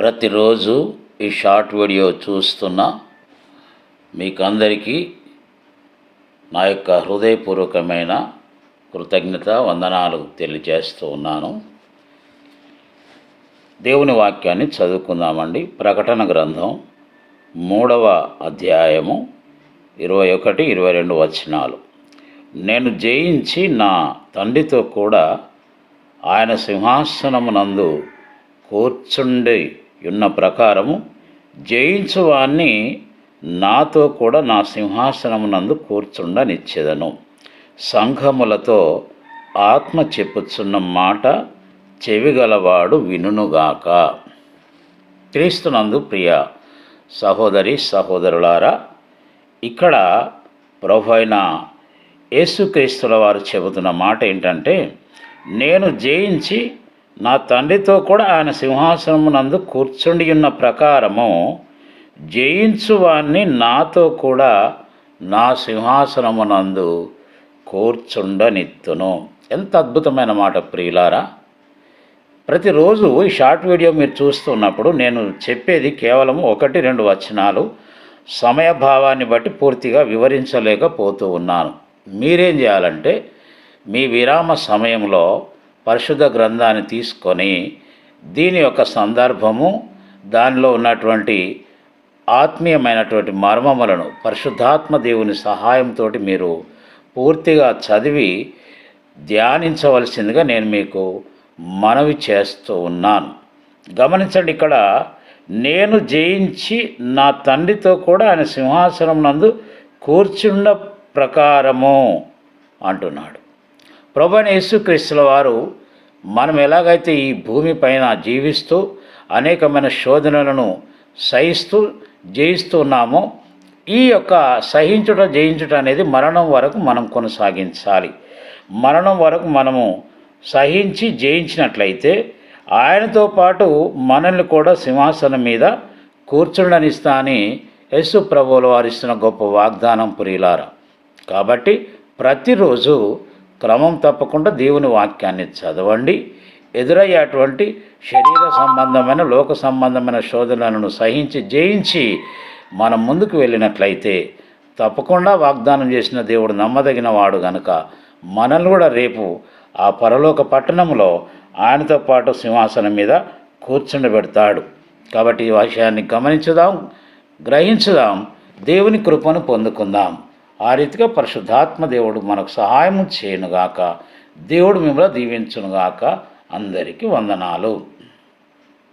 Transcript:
ప్రతిరోజు ఈ short video చూస్తున్న మీకందరికీ నా యొక్క హృదయపూర్వకమైన కృతజ్ఞత వందనాలు తెలియజేస్తూ ఉన్నాను. దేవుని వాక్యాన్ని చదువుకుందామండి. ప్రకటన గ్రంథం మూడవ అధ్యాయము ఇరవై ఒకటి ఇరవై రెండు వచనాలు. నేను జయించి నా తండ్రితో కూడా ఆయన సింహాసనమునందు కూర్చుండి ఉన్న ప్రకారము జయించువాన్ని నాతో కూడా నా సింహాసనమునందు కూర్చుండనిచ్చేదను. సంఘములతో ఆత్మ చెప్పుచున్న మాట చెవిగలవాడు వినుగాక క్రీస్తునందు ప్రియ సహోదరి సహోదరులారా ఇక్కడ ప్రభు అయిన యేసుక్రీస్తుల వారు చెబుతున్న మాట ఏంటంటే నేను జయించి నా తండ్రితో కూడా ఆయన సింహాసనమునందు కూర్చుండి ఉన్న ప్రకారము జయించువాన్ని నాతో కూడా నా సింహాసనమునందు కూర్చుండనిత్తును. ఎంత అద్భుతమైన మాట ప్రియులారా. ప్రతిరోజు ఈ షార్ట్ వీడియో మీరు చూస్తున్నప్పుడు నేను చెప్పేది కేవలం ఒకటి రెండు వచనాలు సమయభావాన్ని బట్టి పూర్తిగా వివరించలేకపోతూ ఉన్నాను. మీరేం చేయాలంటే మీ విరామ సమయంలో పరిశుద్ధ గ్రంథాన్ని తీసుకొని దీని యొక్క సందర్భము దానిలో ఉన్నటువంటి ఆత్మీయమైనటువంటి మర్మములను పరిశుద్ధాత్మ దేవుని సహాయంతో మీరు పూర్తిగా చదివి ధ్యానించవలసిందిగా నేను మీకు మనవి చేస్తూ ఉన్నాను. గమనించండి ఇక్కడ నేను జయించి నా తండ్రితో కూడా ఆయన సింహాసనం నందు కూర్చున్న ప్రకారము అంటున్నాడు. ప్రభు యేసుక్రీస్తుల వారు మనం ఎలాగైతే ఈ భూమి పైన జీవిస్తూ అనేకమైన శోధనలను సహిస్తూ జయిస్తూ ఉన్నామో ఈ యొక్క సహించుట జయించుట అనేది మరణం వరకు మనం కొనసాగించాలి. మరణం వరకు మనము సహించి జయించినట్లయితే ఆయనతో పాటు మనల్ని కూడా సింహాసనం మీద కూర్చుండనిస్తా అని యశు ప్రభువులు వారిస్తున్న గొప్ప వాగ్దానం పురిలారా కాబట్టి ప్రతిరోజు క్రమం తప్పకుండా దేవుని వాక్యాన్ని చదవండి. ఎదురయ్యేటువంటి శరీర సంబంధమైన లోక సంబంధమైన శోధనలను సహించి జయించి మనం ముందుకు వెళ్ళినట్లయితే తప్పకుండా వాగ్దానం చేసిన దేవుడు నమ్మదగిన వాడు గనుక మనల్ని కూడా రేపు ఆ పరలోక పట్టణంలో ఆయనతో పాటు సింహాసనం మీద కూర్చుండబెడతాడు. కాబట్టి ఈ విషయాన్ని గమనించుదాం గ్రహించుదాం దేవుని కృపను పొందుకుందాం. ఆ రీతిగా పరిశుద్ధాత్మ దేవుడు మనకు సహాయం చేయనుగాక దేవుడు మిమ్మల్ని దీవించునుగాక అందరికీ వందనాలు.